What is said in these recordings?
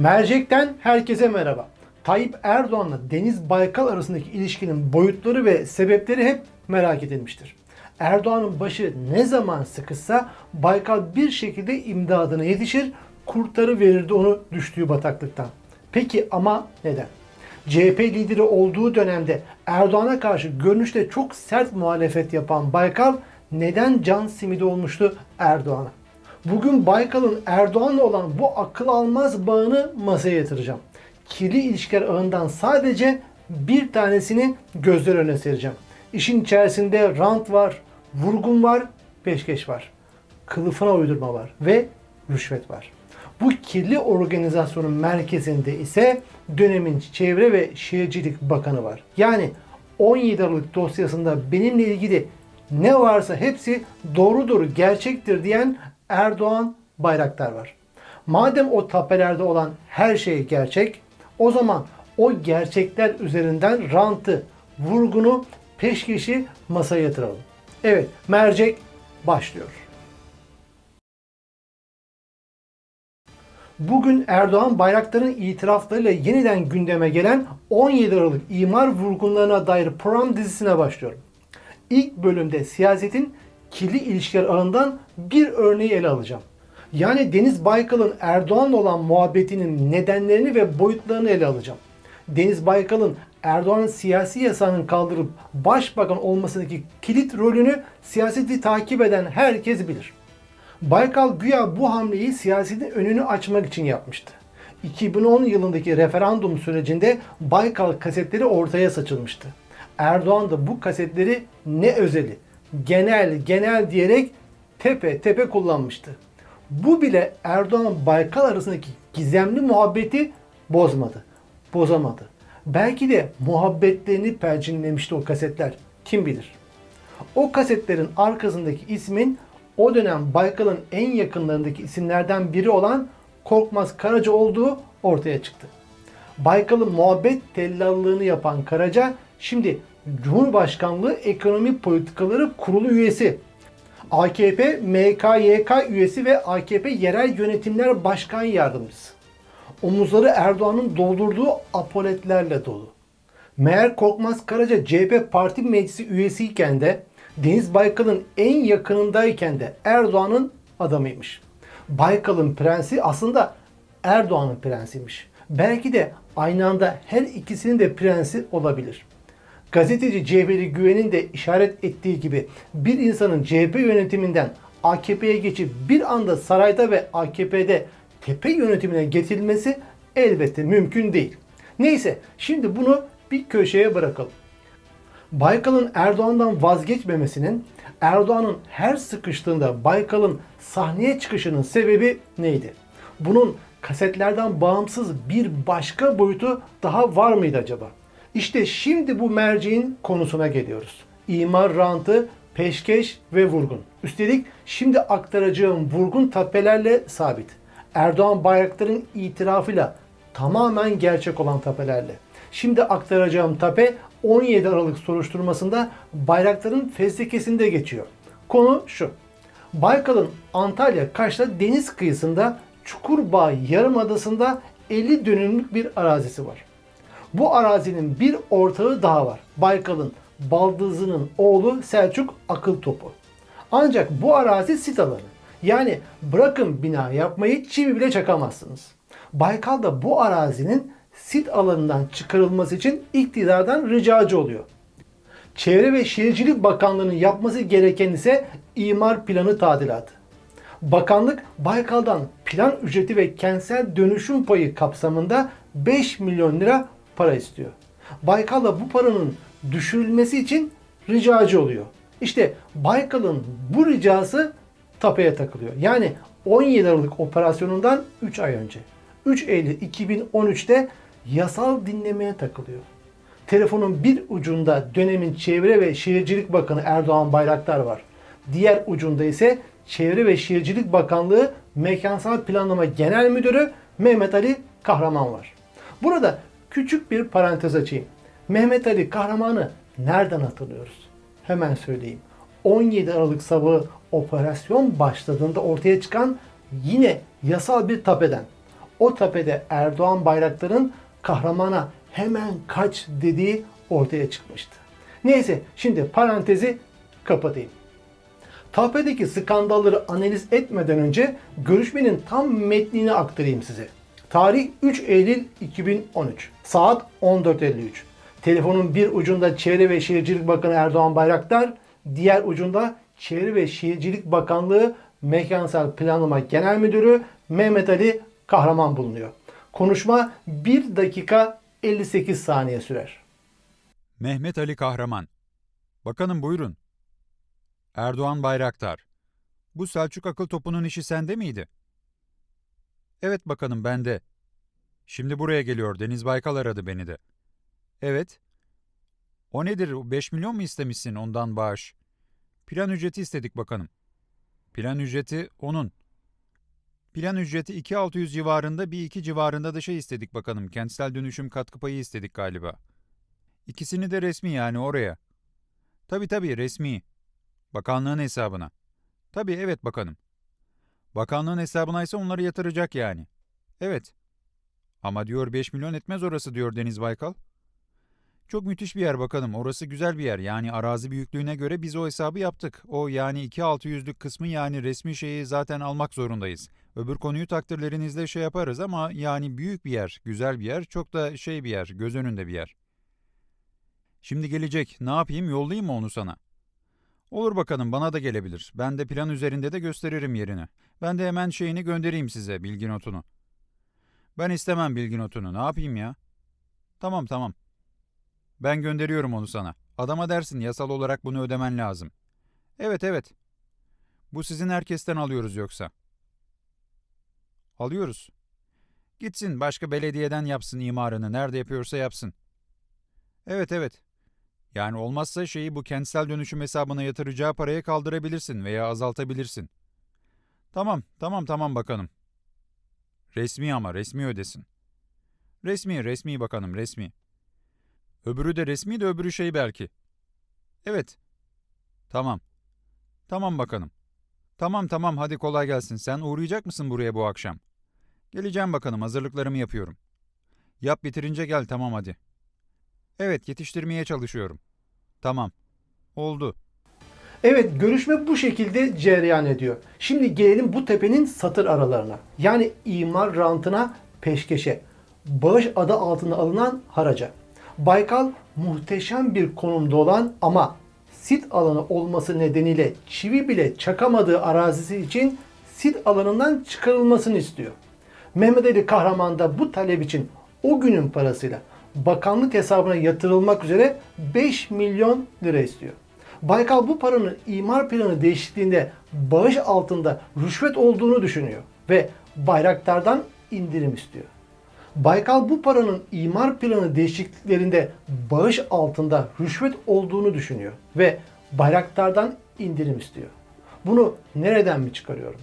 Mercek'ten herkese merhaba. Tayyip Erdoğan'la Deniz Baykal arasındaki ilişkinin boyutları ve sebepleri hep merak edilmiştir. Erdoğan'ın başı ne zaman sıkışsa Baykal bir şekilde imdadına yetişir, kurtarı verirdi onu düştüğü bataklıktan. Peki ama neden? CHP lideri olduğu dönemde Erdoğan'a karşı görünüşte çok sert muhalefet yapan Baykal neden can simidi olmuştu Erdoğan'a? Bugün Baykal'ın Erdoğan'la olan bu akıl almaz bağını masaya yatıracağım. Kirli ilişkiler ağından sadece bir tanesini gözler önüne sereceğim. İşin içerisinde rant var, vurgun var, peşkeş var. Kılıfına uydurma var ve rüşvet var. Bu kirli organizasyonun merkezinde ise dönemin Çevre ve Şehircilik Bakanı var. Yani 17 Aralık dosyasında benimle ilgili ne varsa hepsi doğrudur, gerçektir diyen Erdoğan Bayraktar var. Madem o tapelerde olan her şey gerçek, o zaman o gerçekler üzerinden rantı, vurgunu, peşkeşi masaya yatıralım. Evet, mercek başlıyor. Bugün Erdoğan Bayraktar'ın itiraflarıyla yeniden gündeme gelen 17 Aralık imar vurgunlarına dair program dizisine başlıyorum. İlk bölümde siyasetin kirli ilişkiler ağından bir örneği ele alacağım. Yani Deniz Baykal'ın Erdoğan'la olan muhabbetinin nedenlerini ve boyutlarını ele alacağım. Deniz Baykal'ın Erdoğan'ın siyasi yasağının kaldırıp başbakan olmasındaki kilit rolünü siyaseti takip eden herkes bilir. Baykal güya bu hamleyi siyasetin önünü açmak için yapmıştı. 2010 yılındaki referandum sürecinde Baykal kasetleri ortaya saçılmıştı. Erdoğan da bu kasetleri ne özeli, genel genel diyerek tepe tepe kullanmıştı. Bu bile Erdoğan Baykal arasındaki gizemli muhabbeti bozmadı, bozamadı. Belki de muhabbetlerini perçinlemişti o kasetler. Kim bilir? O kasetlerin arkasındaki ismin o dönem Baykal'ın en yakınlarındaki isimlerden biri olan Korkmaz Karaca olduğu ortaya çıktı. Baykal'ın muhabbet tellallığını yapan Karaca şimdi Cumhurbaşkanlığı Ekonomi Politikaları Kurulu üyesi. AKP MKYK üyesi ve AKP Yerel Yönetimler Başkan Yardımcısı. Omuzları Erdoğan'ın doldurduğu apoletlerle dolu. Meğer Korkmaz Karaca CHP Parti Meclisi üyesiyken de Deniz Baykal'ın en yakınındayken de Erdoğan'ın adamıymış. Baykal'ın prensi aslında Erdoğan'ın prensiymiş. Belki de aynı anda her ikisinin de prensi olabilir. Gazeteci Cevheri Güven'in de işaret ettiği gibi bir insanın CHP yönetiminden AKP'ye geçip bir anda sarayda ve AKP'de tepe yönetimine getirilmesi elbette mümkün değil. Neyse şimdi bunu bir köşeye bırakalım. Baykal'ın Erdoğan'dan vazgeçmemesinin, Erdoğan'ın her sıkıştığında Baykal'ın sahneye çıkışının sebebi neydi? Bunun kasetlerden bağımsız bir başka boyutu daha var mıydı acaba? İşte şimdi bu merceğin konusuna geliyoruz. İmar rantı, peşkeş ve vurgun. Üstelik şimdi aktaracağım vurgun tapelerle sabit. Erdoğan Bayraktar'ın itirafıyla tamamen gerçek olan tapelerle. Şimdi aktaracağım tape 17 Aralık soruşturmasında Bayraktar'ın fezlekesinde geçiyor. Konu şu. Baykal'ın Antalya Kaş'ta deniz kıyısında Çukurbağ Yarımadası'nda 50 dönümlük bir arazisi var. Bu arazinin bir ortağı daha var. Baykal'ın baldızının oğlu Selçuk Akıl Topu. Ancak bu arazi sit alanı. Yani bırakın bina yapmayı çivi bile çakamazsınız. Baykal da bu arazinin sit alanından çıkarılması için iktidardan ricacı oluyor. Çevre ve Şehircilik Bakanlığı'nın yapması gereken ise imar planı tadilatı. Bakanlık Baykal'dan plan ücreti ve kentsel dönüşüm payı kapsamında 5 milyon lira para istiyor. Baykal da bu paranın düşürülmesi için ricacı oluyor. İşte Baykal'ın bu ricası tapeye takılıyor. Yani 17 Aralık operasyonundan 3 ay önce. 3 Eylül 2013'te yasal dinlemeye takılıyor. Telefonun bir ucunda dönemin Çevre ve Şehircilik Bakanı Erdoğan Bayraktar var. Diğer ucunda ise Çevre ve Şehircilik Bakanlığı Mekansal Planlama Genel Müdürü Mehmet Ali Kahraman var. Burada küçük bir parantez açayım. Mehmet Ali Kahraman'ı nereden hatırlıyoruz? Hemen söyleyeyim. 17 Aralık sabahı operasyon başladığında ortaya çıkan yine yasal bir tapeden. o tepede Erdoğan Bayraktar'ın kahramana hemen kaç dediği ortaya çıkmıştı. Neyse şimdi parantezi kapatayım. TAP'deki skandalları analiz etmeden önce görüşmenin tam metnini aktarayım size. Tarih 3 Eylül 2013. Saat 14.53. Telefonun bir ucunda Çevre ve Şehircilik Bakanı Erdoğan Bayraktar, diğer ucunda Çevre ve Şehircilik Bakanlığı Mekansal Planlama Genel Müdürü Mehmet Ali Kahraman bulunuyor. Konuşma 1 dakika 58 saniye sürer. Mehmet Ali Kahraman. Bakanım buyurun. Erdoğan Bayraktar. Bu Selçuk akıl topunun işi sende miydi? Evet bakanım bende. Şimdi buraya geliyor. Deniz Baykal aradı beni de. Evet. O nedir? 5 milyon mu istemişsin ondan bağış? Plan ücreti istedik bakanım. Plan ücreti onun. Plan ücreti 2600 civarında bir iki civarında da şey istedik bakanım. Kentsel dönüşüm katkı payı istedik galiba. İkisini de resmi yani oraya. Tabii tabii resmi. Bakanlığın hesabına. Tabii evet bakanım. Bakanlığın hesabına ise onları yatıracak yani. Evet. Ama diyor 5 milyon etmez orası diyor Deniz Baykal. Çok müthiş bir yer bakanım. Orası güzel bir yer. Yani arazi büyüklüğüne göre biz o hesabı yaptık. O yani 2600'lük kısmı yani resmi şeyi zaten almak zorundayız. Öbür konuyu takdirlerinizle şey yaparız ama yani büyük bir yer, güzel bir yer, çok da şey bir yer, göz önünde bir yer. Şimdi gelecek. Ne yapayım? Yollayayım mı onu sana? Olur bakalım bana da gelebilir. Ben de plan üzerinde de gösteririm yerini. Ben de hemen şeyini göndereyim size bilgi notunu. Ben istemem bilgi notunu. Ne yapayım ya? Tamam tamam. Ben gönderiyorum onu sana. Adama dersin yasal olarak bunu ödemen lazım. Evet evet. Bu sizin herkesten alıyoruz yoksa. Alıyoruz. Gitsin başka belediyeden yapsın imarını. Nerede yapıyorsa yapsın. Evet evet. Yani olmazsa şeyi bu kentsel dönüşüm hesabına yatıracağı paraya kaldırabilirsin veya azaltabilirsin. Tamam, tamam, tamam bakanım. Resmi ama resmi ödesin. Resmi, resmi bakanım, resmi. Öbürü de resmi de öbürü şey belki. Evet. Tamam. Tamam bakanım. Tamam tamam hadi kolay gelsin. Sen uğrayacak mısın buraya bu akşam? Geleceğim bakanım hazırlıklarımı yapıyorum. Yap bitirince gel tamam hadi. Evet, yetiştirmeye çalışıyorum. Tamam. Oldu. Evet görüşme bu şekilde cereyan ediyor. Şimdi gelelim bu tepenin satır aralarına. Yani imar rantına peşkeşe. Bağış adı altında alınan haraca. Baykal muhteşem bir konumda olan ama sit alanı olması nedeniyle çivi bile çakamadığı arazisi için sit alanından çıkarılmasını istiyor. Mehmet Ali Kahraman da bu talep için o günün parasıyla bakanlık hesabına yatırılmak üzere 5 milyon lira istiyor. Baykal bu paranın imar planı değişikliğinde bağış altında rüşvet olduğunu düşünüyor ve Bayraktar'dan indirim istiyor. Baykal bu paranın imar planı değişikliklerinde bağış altında rüşvet olduğunu düşünüyor ve Bayraktar'dan indirim istiyor. Bunu nereden mi çıkarıyorum?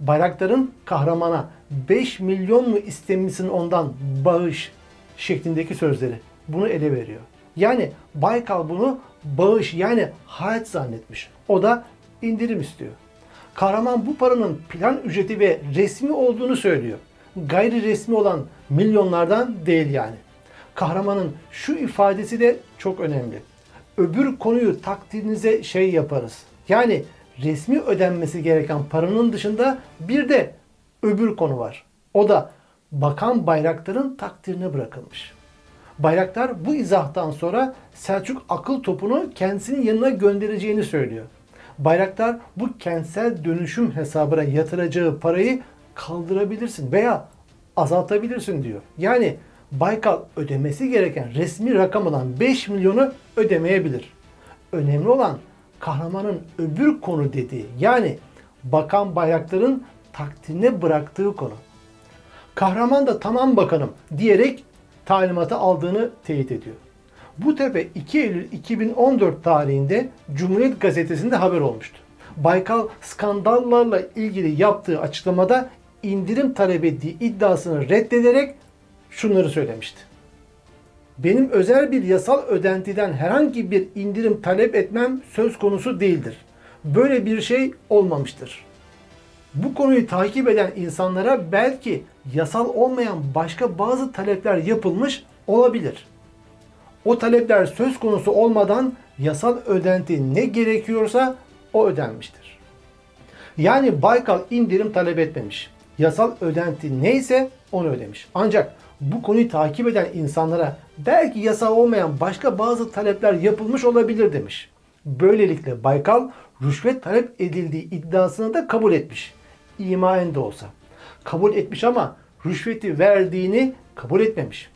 Bayraktar'ın kahramana 5 milyon mu istemişsin ondan bağış şeklindeki sözleri bunu ele veriyor. Yani Baykal bunu bağış yani haraç zannetmiş. O da indirim istiyor. Kahraman bu paranın plan ücreti ve resmi olduğunu söylüyor. Gayri resmi olan milyonlardan değil yani. Kahramanın şu ifadesi de çok önemli. Öbür konuyu takdirinize şey yaparız. Yani resmi ödenmesi gereken paranın dışında bir de öbür konu var. O da Bakan Bayraktar'ın takdirine bırakılmış. Bayraktar bu izahtan sonra Selçuk akıl topunu kendisinin yanına göndereceğini söylüyor. Bayraktar bu kentsel dönüşüm hesabına yatıracağı parayı kaldırabilirsin veya azaltabilirsin diyor. Yani Baykal ödemesi gereken resmi rakam olan 5 milyonu ödemeyebilir. Önemli olan kahramanın öbür konu dediği yani Bakan Bayraktar'ın takdirine bıraktığı konu. Kahraman da tamam bakanım diyerek talimatı aldığını teyit ediyor. Bu tepe 2 Eylül 2014 tarihinde Cumhuriyet Gazetesi'nde haber olmuştu. Baykal skandallarla ilgili yaptığı açıklamada indirim talep ettiği iddiasını reddederek şunları söylemişti. Benim özel bir yasal ödentiden herhangi bir indirim talep etmem söz konusu değildir. Böyle bir şey olmamıştır. Bu konuyu takip eden insanlara belki yasal olmayan başka bazı talepler yapılmış olabilir. O talepler söz konusu olmadan yasal ödenti ne gerekiyorsa o ödenmiştir. Yani Baykal indirim talep etmemiş. Yasal ödenti neyse onu ödemiş. Ancak bu konuyu takip eden insanlara belki yasal olmayan başka bazı talepler yapılmış olabilir demiş. Böylelikle Baykal rüşvet talep edildiği iddiasını da kabul etmiş. İmaen de olsa. Kabul etmiş ama rüşveti verdiğini kabul etmemiş.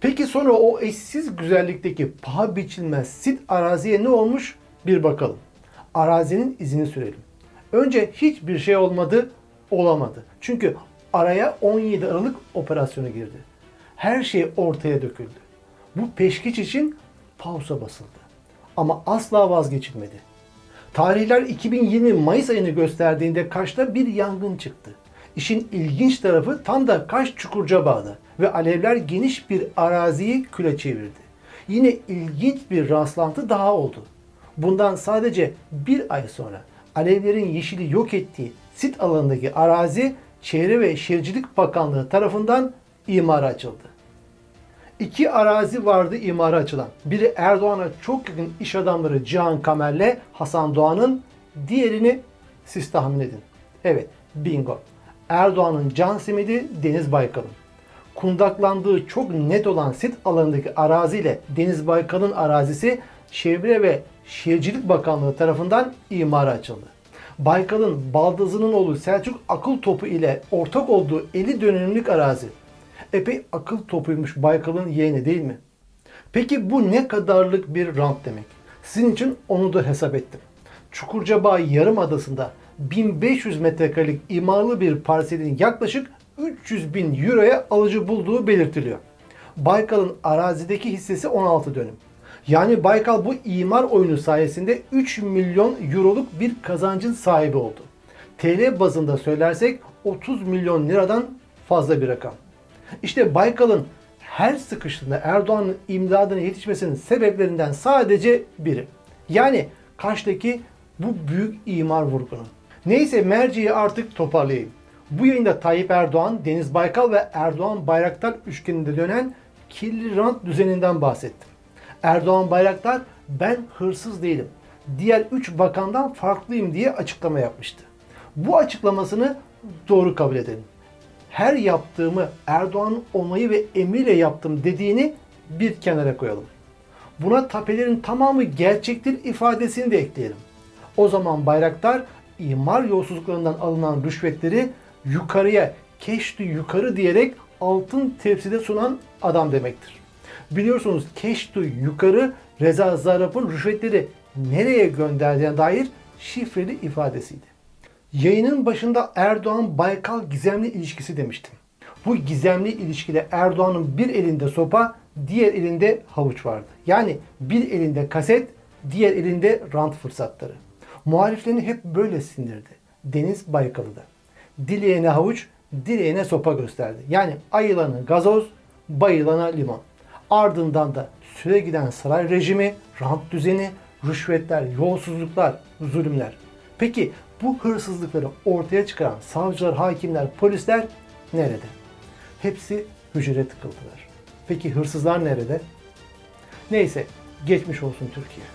Peki sonra o eşsiz güzellikteki paha biçilmez sit araziye ne olmuş bir bakalım. Arazinin izini sürelim. Önce hiçbir şey olmadı, olamadı. Çünkü araya 17 Aralık operasyonu girdi. Her şey ortaya döküldü. Bu peşkiç için pausa basıldı. Ama asla vazgeçilmedi. Tarihler 2020 Mayıs ayını gösterdiğinde Kaş'ta bir yangın çıktı. İşin ilginç tarafı tam da Kaş Çukurcabağ'da ve alevler geniş bir araziyi küle çevirdi. Yine ilginç bir rastlantı daha oldu. Bundan sadece bir ay sonra alevlerin yeşili yok ettiği sit alanındaki arazi Çevre ve Şehircilik Bakanlığı tarafından imara açıldı. İki arazi vardı imara açılan. Biri Erdoğan'a çok yakın iş adamları Cihan Kamer'le Hasan Doğan'ın, diğerini siz tahmin edin. Evet, bingo. Erdoğan'ın can simidi Deniz Baykal'ın. Kundaklandığı çok net olan sit alanındaki araziyle Deniz Baykal'ın arazisi Çevre ve Şehircilik Bakanlığı tarafından imara açıldı. Baykal'ın baldızının oğlu Selçuk Akıl Topu ile ortak olduğu 50 dönümlük arazi. Epey akıl topuymuş Baykal'ın yeğeni değil mi? Peki bu ne kadarlık bir rant demek? Sizin için onu da hesap ettim. Çukurcabağ Yarımadası'nda 1500 metrekarelik imarlı bir parselin yaklaşık 300 bin euroya alıcı bulduğu belirtiliyor. Baykal'ın arazideki hissesi 16 dönüm. Yani Baykal bu imar oyunu sayesinde 3 milyon euroluk bir kazancın sahibi oldu. TL bazında söylersek 30 milyon liradan fazla bir rakam. İşte Baykal'ın her sıkıştığında Erdoğan'ın imdadına yetişmesinin sebeplerinden sadece biri. Yani Kaş'taki bu büyük imar vurgunu. Neyse merceği artık toparlayayım. Bu yayında Tayyip Erdoğan, Deniz Baykal ve Erdoğan Bayraktar üçgeninde dönen kirli rant düzeninden bahsettim. Erdoğan Bayraktar ben hırsız değilim. Diğer 3 bakandan farklıyım diye açıklama yapmıştı. Bu açıklamasını doğru kabul edelim. Her yaptığımı Erdoğan'ın onayı ve emriyle yaptım dediğini bir kenara koyalım. Buna tapelerin tamamı gerçektir ifadesini de ekleyelim. O zaman Bayraktar imar yolsuzluklarından alınan rüşvetleri yukarıya, keştü yukarı diyerek altın tepside sunan adam demektir. Biliyorsunuz keştü yukarı Reza Zarrab'ın rüşvetleri nereye gönderdiğine dair şifreli ifadesiydi. Yayının başında Erdoğan-Baykal gizemli ilişkisi demiştim. Bu gizemli ilişkide Erdoğan'ın bir elinde sopa, diğer elinde havuç vardı. Yani bir elinde kaset, diğer elinde rant fırsatları. Muhaliflerini hep böyle sindirdi. Deniz Baykal'ı da. Dileyene havuç, dileyene sopa gösterdi. Yani ayılana gazoz, bayılana limon. Ardından da süre giden saray rejimi, rant düzeni, rüşvetler, yolsuzluklar, zulümler. Peki bu hırsızlıkları ortaya çıkaran savcılar, hakimler, polisler nerede? Hepsi hücre tıkıldılar. Peki hırsızlar nerede? Neyse geçmiş olsun Türkiye.